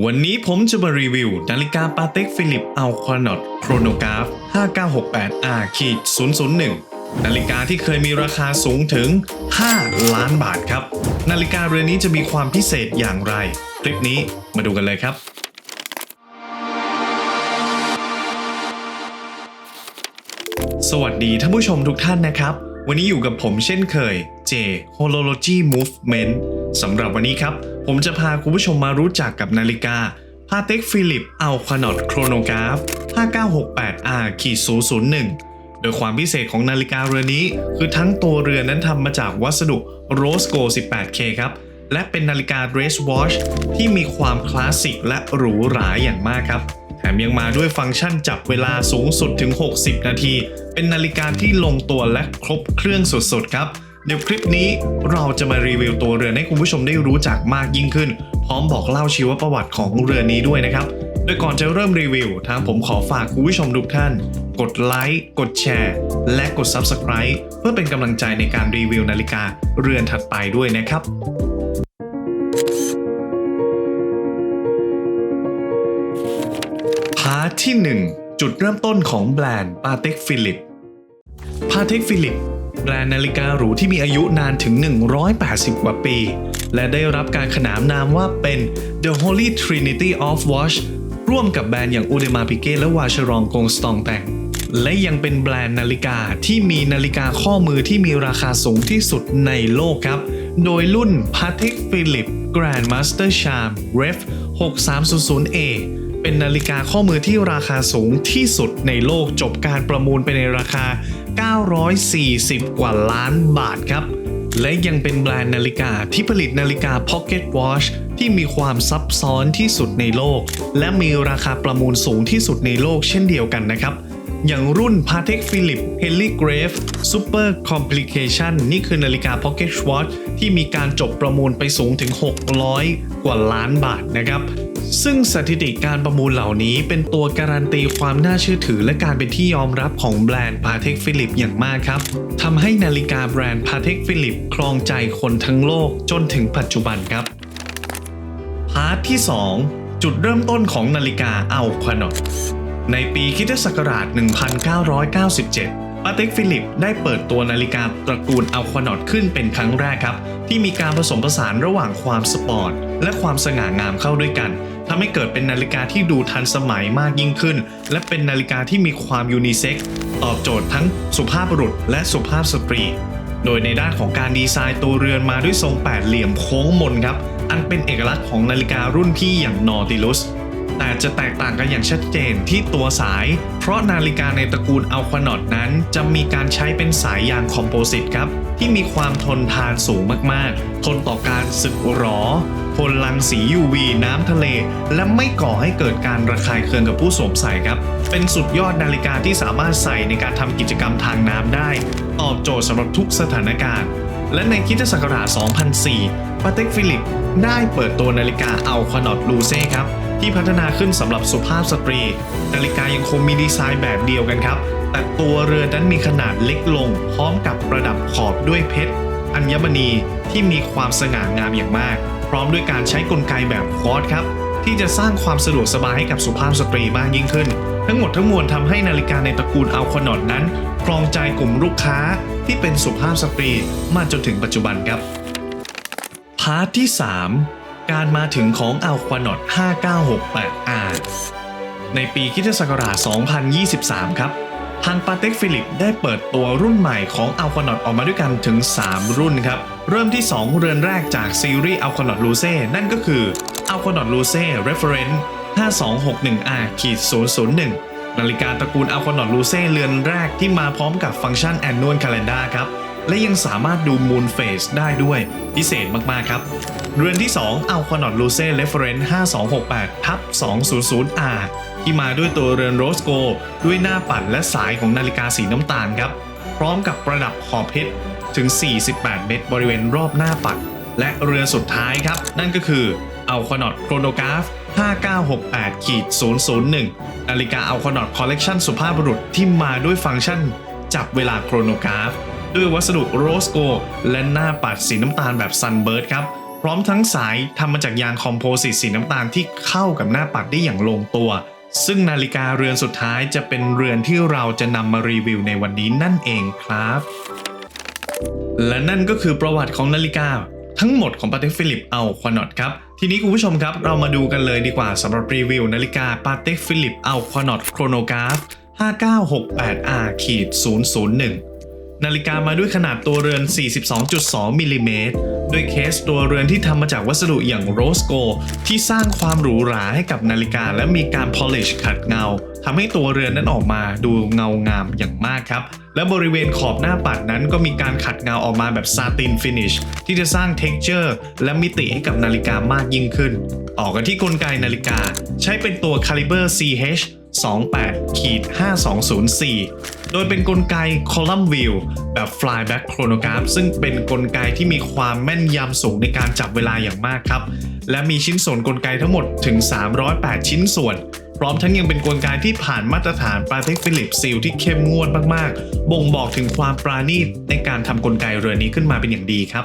วันนี้ผมจะมารีวิว นาฬิกาปาเต็กฟิลิปอัลควานอตโครโนกราฟ 5968R ขีด001 นาฬิกาที่เคยมีราคาสูงถึง 5 ล้านบาทครับ นาฬิกาเรือนนี้จะมีความพิเศษอย่างไร คลิปนี้มาดูกันเลยครับสวัสดีท่านผู้ชมทุกท่านนะครับ วันนี้อยู่กับผมเช่นเคย J Holology Movement สำหรับวันนี้ครับ ผมจะพาคุณผู้ชมมารู้จักกับนาฬิกา Patek Philippe Alquanot Chronograph 5968R 001 โดยความพิเศษของนาฬิกาเรือนนี้ คือทั้งตัวเรือนนั้นทำมาจากวัสดุ Rose Gold 18K ครับ และเป็นนาฬิกา Dress Watch ที่มีความคลาสสิกและหรูหราอย่างมากครับแถมยังมาด้วยฟังก์ชันจับเวลาสูงสุดถึง 60 นาที เป็นนาฬิกาที่ลงตัวและครบเครื่องสุดๆ ครับ เดี๋ยวคลิปนี้เราจะมารีวิวตัวเรือนให้คุณผู้ชมได้รู้จักมากยิ่งขึ้น พร้อมบอกเล่าชีวประวัติของเรือนี้ด้วยนะครับ โดยก่อนจะเริ่มรีวิว ทางผมขอฝากคุณผู้ชมทุกท่าน กดไลค์ กดแชร์ และกด Subscribe เพื่อเป็นกำลังใจในการรีวิวนาฬิกาเรือนถัดไปด้วยนะครับพาร์ทที่ 1 จุดเริ่มต้นของแบรนด์ Patek Philippe Patek Philippe แบรนด์นาฬิกาหรูที่มีอายุนานถึง 180 กว่าปี และได้รับการขนามนามว่าเป็น The Holy Trinity of Watch ร่วมกับแบรนด์อย่าง Audemars Piguet และ Vacheron Constantin แต่ง และยังเป็นแบรนด์นาฬิกาที่มีนาฬิกาข้อมือที่มีราคาสูงที่สุดในโลกครับ โดยรุ่น Patek Philippe Grandmaster Charm Ref 6300A เป็นนาฬิกาข้อมือที่ราคาสูงที่สุดในโลกจบการประมูลไปในราคา 940 กว่าล้านบาทครับ และยังเป็นแบรนด์นาฬิกาที่ผลิตนาฬิกา Pocket Watch ที่มีความซับซ้อนที่สุดในโลก และมีราคาประมูลสูงที่สุดในโลกเช่นเดียวกันนะครับ อย่างรุ่น Patek Philippe Henley Grave Super Complication นี่คือนาฬิกา Pocket Watch ที่มีการจบประมูลไปสูงถึง 600 กว่าล้านบาทนะครับ ซึ่งสถิติการประมูลเหล่านี้เป็นตัวการันตีความน่าเชื่อถือและการเป็นที่ยอมรับของแบรนด์ Patek Philippe อย่างมากครับทำให้นาฬิกาแบรนด์ Patek Philippe ครองใจคนทั้งโลกจนถึงปัจจุบันครับพาร์ทที่ 2 จุดเริ่มต้นของนาฬิกาอัลควานอตในปีคริสตศักราช 1997 ปาเต็กฟิลิปได้เปิดตัวนาฬิกาตระกูลอัลควานอตขึ้นเป็นครั้งแรกครับ ที่มีการผสมผสานระหว่างความสปอร์ต และความสง่างามเข้าด้วยกัน ทำให้เกิดเป็นนาฬิกาที่ดูทันสมัยมากยิ่งขึ้น และเป็นนาฬิกาที่มีความยูนิเซ็กซ์ตอบโจทย์ทั้งสุภาพบุรุษและสุภาพสตรี โดยในด้านของการดีไซน์ตัวเรือนมาด้วยทรงแปดเหลี่ยมโค้งมนครับ อันเป็นเอกลักษณ์ของนาฬิการุ่นพี่อย่างนอติลุสแต่จะแตกต่างกันอย่างชัดเจนที่ตัวสาย เพราะนาฬิกาในตระกูลอัลควานอตนั้น จะมีการใช้เป็นสายยางคอมโพสิตครับ ที่มีความทนทานสูงมากๆ ทนต่อการสึกหรอ ทนรังสี UV น้ำทะเล และไม่ก่อให้เกิดการระคายเคืองกับผู้สวมใส่ครับ เป็นสุดยอดนาฬิกาที่สามารถใส่ในการทำกิจกรรมทางน้ำได้ ตอบโจทย์สำหรับทุกสถานการณ์ และในคริสตศักราช 2004ปาเต็กฟิลิปได้เปิดตัวนาฬิกาอัลควานอตลูเซ่ครับ ที่พัฒนาขึ้นสำหรับสุภาพสตรี นาฬิกายังคงมีดีไซน์แบบเดียวกันครับ แต่ตัวเรือนนั้นมีขนาดเล็กลง พร้อมกับประดับขอบด้วยเพชร อัญมณี ที่มีความสง่างามอย่างมาก พร้อมด้วยการใช้กลไกแบบคอร์สครับ ที่จะสร้างความสะดวกสบายให้กับสุภาพสตรีมากยิ่งขึ้น ทั้งหมดทั้งมวลทำให้นาฬิกาในตระกูลอัลควานอตนั้นครองใจกลุ่มลูกค้าที่เป็นสุภาพสตรีมาจนถึงปัจจุบันครับพาร์ทที่ 3 การมาถึงของอัลควานอต 5968R ในปีคริสตศักราช 2023 ครับ ทางปาเต็กฟิลิปได้เปิดตัวรุ่นใหม่ของอัลคอนอตออกมาด้วยกันถึง 3 รุ่นครับ เริ่มที่ 2 เรือนแรกจากซีรีส์อัลคอนอตลูเซ่นั่นก็คืออัลคอนอตลูเซ่ Reference 5261R 001นาฬิกาตระกูลอัลคอนอตลูเซ่เรือนแรกที่มาพร้อมกับฟังก์ชันแอนนวลคาล endar ครับ และยังสามารถดู Moon Phase ได้ด้วยพิเศษมากๆครับเรือนที่ 2 Alquanaut Luce Reference 5268ทับ 200R ที่มาด้วยตัวเรือนโรสโก ด้วยหน้าปัดและสายของนาฬิกาสีน้ำตาลครับ พร้อมกับประดับขอบเพชรถึง 48 เม็ดบริเวณรอบหน้าปัด และเรือนสุดท้ายครับ นั่นก็คือ Alquanaut Chronograph 5968ขีด001 นาฬิกา Alquanaut Collection สุภาพบุรุษที่มาด้วยฟังก์ชัน จับเวลาโครโนกราฟ ด้วยวัสดุโรสโก และหน้าปัดสีน้ำตาลแบบซันเบิร์ดครับ พร้อมทั้งสายทำมาจากยางคอมโพสิตสีน้ำตาลที่เข้ากับหน้าปัดได้อย่างลงตัว ซึ่งนาฬิกาเรือนสุดท้ายจะเป็นเรือนที่เราจะนำมารีวิวในวันนี้นั่นเองครับ และนั่นก็คือประวัติของนาฬิกาทั้งหมดของปาเต็กฟิลิปเอาควานอตครับ ทีนี้คุณผู้ชมครับเรามาดูกันเลยดีกว่าสำหรับรีวิวนาฬิกาปาเต็กฟิลิปเอาควานอตโครโนกราฟ 5968R ขีด001 นาฬิกามาด้วยขนาดตัวเรือน 42.2 มิลลิเมตรด้วยเคสตัวเรือนที่ทำมาจากวัสดุอย่างโรสโกที่สร้างความหรูหราให้กับนาฬิกาและมีการ polish ขัดเงาทำให้ตัวเรือนนั้นออกมาดูเงางามอย่างมากครับ และบริเวณขอบหน้าปัดนั้นก็มีการขัดเงาออกมาแบบซาตินฟินิชที่จะสร้าง texture และมิติให้กับนาฬิกามากยิ่งขึ้น ต่อกันที่กลไกนาฬิกา ใช้เป็นตัว caliber CH 28ขีด5204 โดยเป็นนกลไก column view แบบ flyback chronograph ซึ่งเป็นนกลไกที่มีความแม่นยำสูงในการจับเวลาอย่างมากครับ และมีชิ้นส่วนกลไกทั้งหมดถึง 308 ชิ้นส่วนพร้อมทั้งยังเป็นนกลไกที่ผ่านมาตรฐานปาเทคฟิลิปซีลที่เข้มงวดมาก ๆ บ่งบอกถึงความปราณีตในการทำกลไกเรือนนี้ขึ้นมาเป็นอย่างดีครับ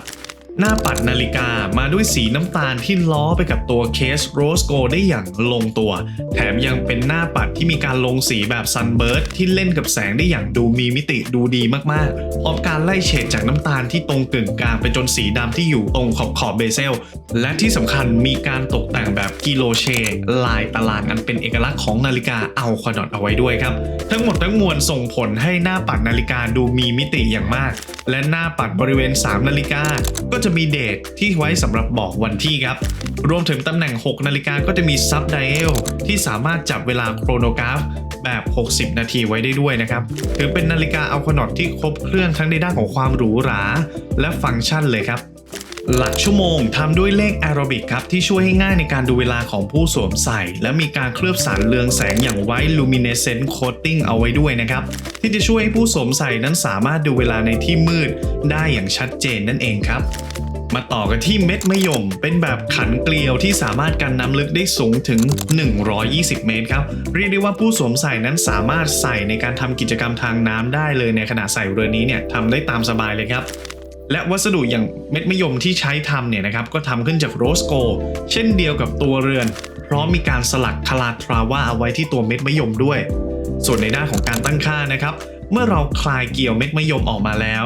หน้าปัดนาฬิกามาด้วยสีน้ำตาลที่ล้อไปกับตัวเคสโรสโกได้อย่างลงตัว แถมยังเป็นหน้าปัดที่มีการลงสีแบบซันเบิร์ t ที่เล่นกับแสงได้อย่างดูมีมิติดูดีมากๆพร้อมการไล่เฉดจากน้ำตาลที่ตรงกึ่งกลางไปจนสีดำที่อยู่ตรงขอบขอบเบเซล และที่สำคัญมีการตกแต่งแบบกิโลเช ลายตารางอันเป็นเอกลักษณ์ของนาฬิกาเอาควานอตเอาไว้ด้วยครับ ทั้งหมดทั้งมวลส่งผลให้หน้าปัดนาฬิกาดูมีมิติอย่างมาก และหน้าปัดบริเวณ 3 นาฬิกา ก็จะมีเดทที่ไว้สำหรับบอกวันที่ครับ รวมถึงตำแหน่ง 6 นาฬิกาก็จะมีซับไดเอลที่สามารถจับเวลาโครโนกราฟแบบ 60 นาทีไว้ได้ด้วยนะครับ ถือเป็นนาฬิกาอัลคอนอตที่ครบเครื่องทั้งในด้านของความหรูหรา และฟังก์ชันเลยครับ หลักชั่วโมงทำด้วยเลขแอโรบิกครับ ที่ช่วยให้ง่ายในการดูเวลาของผู้สวมใส่ และมีการเคลือบสารเรืองแสงอย่างไวท์ลูมิเนเซนต์โคตติ้งเอาไว้ด้วยนะครับ ที่จะช่วยให้ผู้สวมใส่นั้นสามารถดูเวลาในที่มืดได้อย่างชัดเจนนั่นเองครับมาต่อกันที่เม็ดมะยม เป็นแบบขันเกลียวที่สามารถกันน้ำลึกได้สูงถึง 120 เมตรครับ เรียกได้ว่าผู้สวมใส่นั้นสามารถใส่ในการทำกิจกรรมทางน้ำได้เลยในขณะใส่เรือนนี้เนี่ยทำได้ตามสบายเลยครับ และวัสดุอย่างเม็ดมะยมที่ใช้ทำเนี่ยนะครับก็ทำขึ้นจากโรสโก เช่นเดียวกับตัวเรือน พร้อมมีการสลักคาลาทราว่าเอาไว้ที่ตัวเม็ดมะยมด้วย ส่วนในด้านของการตั้งค่านะครับ เมื่อเราคลายเกี่ยวเม็ดมะยมออกมาแล้ว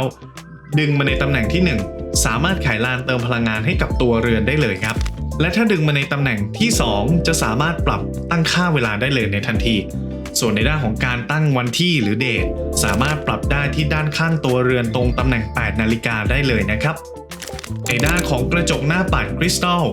ดึงมาในตำแหน่งที่ 1 สามารถไขลานเติมพลังงานให้กับตัวเรือนได้เลยครับ และถ้าดึงมาในตำแหน่งที่ 2 จะสามารถปรับตั้งค่าเวลาได้เลยในทันที ส่วนในด้านของการตั้งวันที่หรือเดทสามารถปรับได้ที่ด้านข้างตัวเรือนตรงตำแหน่ง 8 นาฬิกาได้เลยนะครับ ในด้านของกระจกหน้าปัดคริสตัล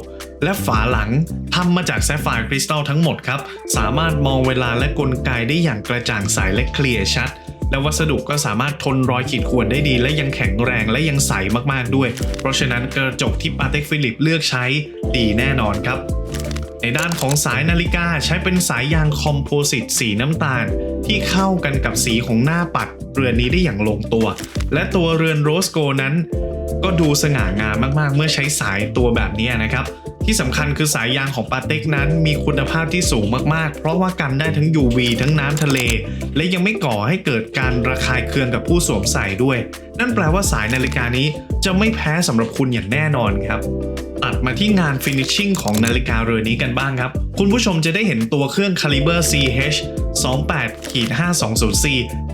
และฝาหลังทำมาจากแซฟไฟร์คริสตัลทั้งหมดครับ สามารถมองเวลาและกลไกได้อย่างกระจ่างใสและเคลียร์ชัด และวัสดุก็สามารถทนรอยขีดข่วนได้ดี และยังแข็งแรงและยังใสมากๆด้วย เพราะฉะนั้นกระจกที่ปาเต็กฟิลิปเลือกใช้ดีแน่นอนครับ ในด้านของสายนาฬิกาใช้เป็นสายยางคอมโพสิตสีน้ำตาล ที่เข้ากันกับสีของหน้าปัดเรือนนี้ได้อย่างลงตัว และตัวเรือนโรสโกนั้น ก็ดูสง่างามมากๆ เมื่อใช้สายตัวแบบนี้นะครับ ที่สำคัญคือสายยางของปาเต็กนั้นมีคุณภาพที่สูงมากๆ เพราะว่ากันได้ทั้ง UV ทั้งน้ำทะเล และยังไม่ก่อให้เกิดการระคายเคืองกับผู้สวมใส่ด้วย นั่นแปลว่าสายนาฬิกานี้จะไม่แพ้สำหรับคุณอย่างแน่นอนครับ ตัดมาที่งานฟินิชชิ่งของนาฬิกาเรือนนี้กันบ้างครับ คุณผู้ชมจะได้เห็นตัวเครื่อง Caliber CH 28-520C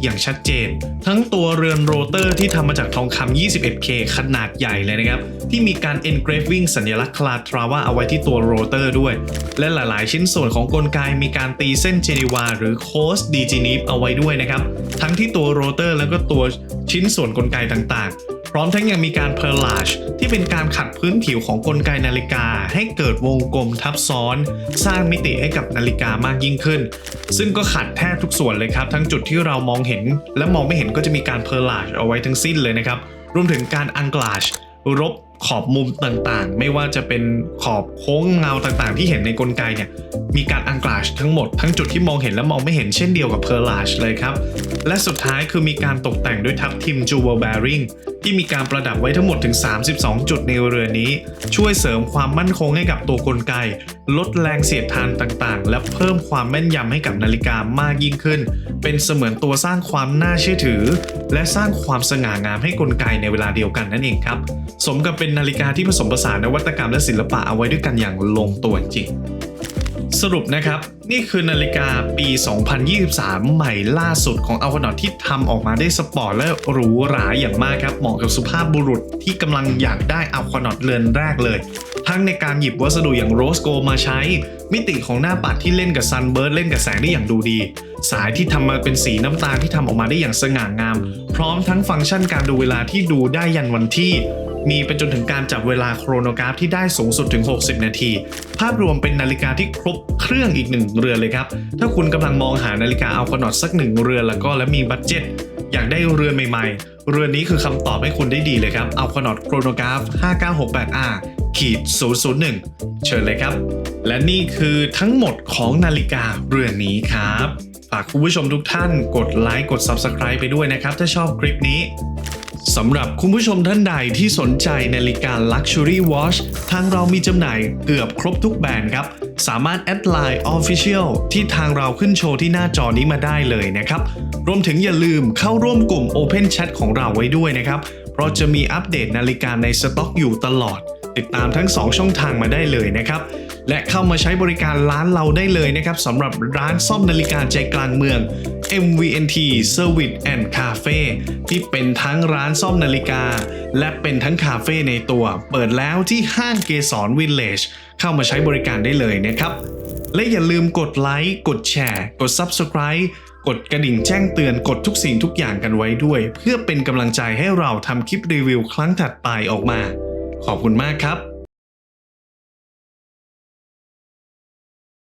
อย่างชัดเจน ทั้งตัวเรือนโรเตอร์ที่ทำมาจากทองคำ 21K ขนาดใหญ่เลยนะครับ ที่มีการ engraving สัญลักษณ์คลาทราว่าเอาไว้ที่ตัวโรเตอร์ด้วย และหลาย ๆ ชิ้นส่วนของกลไกมีการตีเส้นเจนีวาหรือโคสดีจีนิฟเอาไว้ด้วยนะครับ ทั้งที่ตัวโรเตอร์แล้วก็ตัวชิ้นส่วนกลไกต่าง ๆ ร้อมทั้งยังมีการเพ r ร์ลาชที่เป็นการขัดพื้นผิวของกลไกนาฬิกา ให้เกิดวงกลมทับซ้อน สร้างมิติให้กับนาฬิกามากยิ่งขึ้น ซึ่งก็ขัดแทบทุกส่วนเลยครับ ทั้งจุดที่เรามองเห็น และมองไม่เห็นก็จะมีการเพ r ร์ลาชเอาไว้ทั้งสิ้นเลยนะครับรวมถึงการอังกลาชรบขอบมุมต่างๆ ไม่ว่าจะเป็นขอบโค้งเงาต่างๆ ที่เห็นในกลไกเนี่ยมีการอังกลาชทั้งหมด ทั้งจุดที่มองเห็นและมองไม่เห็นเช่นเดียวกับเพ r ร์ลาชเลยครับ และสุดท้ายคือมีการตกแต่งด้วยทับทิมจูเวลแบริง ที่มีการประดับไว้ทั้งหมดถึง 32 จุดในเรือนี้ ช่วยเสริมความมั่นคงให้กับตัวกลไก ลดแรงเสียดทานต่างๆ และเพิ่มความแม่นยำให้กับนาฬิกามากยิ่งขึ้น เป็นเสมือนตัวสร้างความน่าเชื่อถือ และสร้างความสง่างามให้กลไกในเวลาเดียวกันนั่นเองครับ สมกับเป็นนาฬิกาที่ผสมผสานนวัตกรรมและศิลปะเอาไว้ด้วยกันอย่างลงตัวจริง สรุปนะครับ นี่คือนาฬิกาปี 2023 ใหม่ล่าสุดของ a l p h a n o t ที่ทำออกมาได้สปอร์ตและหรูหราอย่างมากครับ เหมาะกับสุภาพบุรุษที่กำลังอยากได้ a l p h a n o t เรือนแรกเลย ทั้งในการหยิบวัสดุอย่างโรสโกมาใช้ มิติของหน้าปัดที่เล่นกับซันเบิร์ดเล่นกับแสงได้อย่างดูดี สายที่ทำมาเป็นสีน้ำตาลที่ทำออกมาได้อย่างสง่างาม พร้อมทั้งฟังก์ชันการดูเวลาที่ดูได้ยันวันที่ มีไปจนถึงการจับเวลาโครโนกราฟที่ได้สูงสุดถึง 60 นาที ภาพรวมเป็นนาฬิกาที่ครบเครื่องอีกหนึ่งเรือนเลยครับ ถ้าคุณกำลังมองหานาฬิกาอัลฟานอตสักหนึ่งเรือนแล้วก็และมีบัตเจ็ตอยากได้เรือนใหม่ๆ เรือนนี้คือคำตอบให้คุณได้ดีเลยครับอัลฟานอตโครโนกราฟ 5968R ขีด001 เชิญเลยครับ และนี่คือทั้งหมดของนาฬิกาเรือนนี้ครับ ฝากคุณผู้ชมทุกท่านกดไลค์กด Subscribe ไปด้วยนะครับ ถ้าชอบคลิปนี้ สำหรับคุณผู้ชมท่านใดที่สนใจนาฬิกา Luxury Watch ทางเรามีจำหน่ายเกือบครบทุกแบรนด์ครับ สามารถแอดไลน์ Official ที่ทางเราขึ้นโชว์ที่หน้าจอนี้มาได้เลยนะครับ รวมถึงอย่าลืมเข้าร่วมกลุ่ม Open Chat ของเราไว้ด้วยนะครับ เพราะจะมีอัปเดตนาฬิกาในสต็อกอยู่ตลอด ติดตามทั้ง 2 ช่องทางมาได้เลยนะครับ และเข้ามาใช้บริการร้านเราได้เลยนะครับสำหรับร้านซ่อมนาฬิกาใจกลางเมือง MVNT Service and Cafe ที่เป็นทั้งร้านซ่อมนาฬิกา และเป็นทั้งคาเฟ่ในตัว เปิดแล้วที่ห้างเกสรวิลเลจเข้ามาใช้บริการได้เลยนะครับ และอย่าลืมกดไลค์ กดแชร์ กด Subscribe กดกระดิ่งแจ้งเตือนกดทุกสิ่งทุกอย่างกันไว้ด้วย เพื่อเป็นกำลังใจให้เราทำคลิปรีวิวครั้งถัดไปออกมา ขอบคุณมากครับ